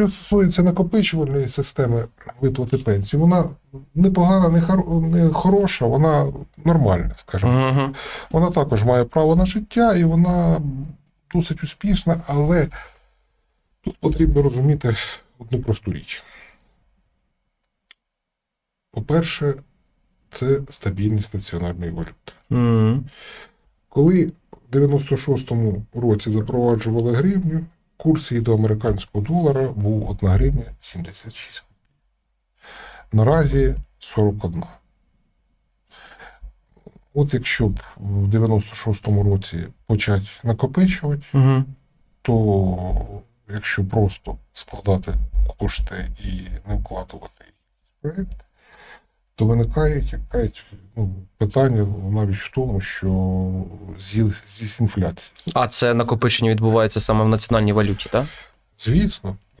Що стосується накопичувальної системи виплати пенсії, вона непогана, не, хоро- не хороша, вона нормальна, скажімо. Угу. Вона також має право на життя і вона досить успішна, але тут потрібно розуміти одну просту річ. По-перше, це стабільність національної валюти. Угу. Коли в 96-му році запроваджували гривню, курс її до американського долара був 1 гривня 76 копійок. Наразі 41. От якщо б в 96-му році почати накопичувати, Угу. то якщо просто складати кошти і не вкладувати в проєкт, то виникають якась, ну, питання навіть в тому, що з'їсть інфляція. А це накопичення відбувається саме в національній валюті, так? Звісно,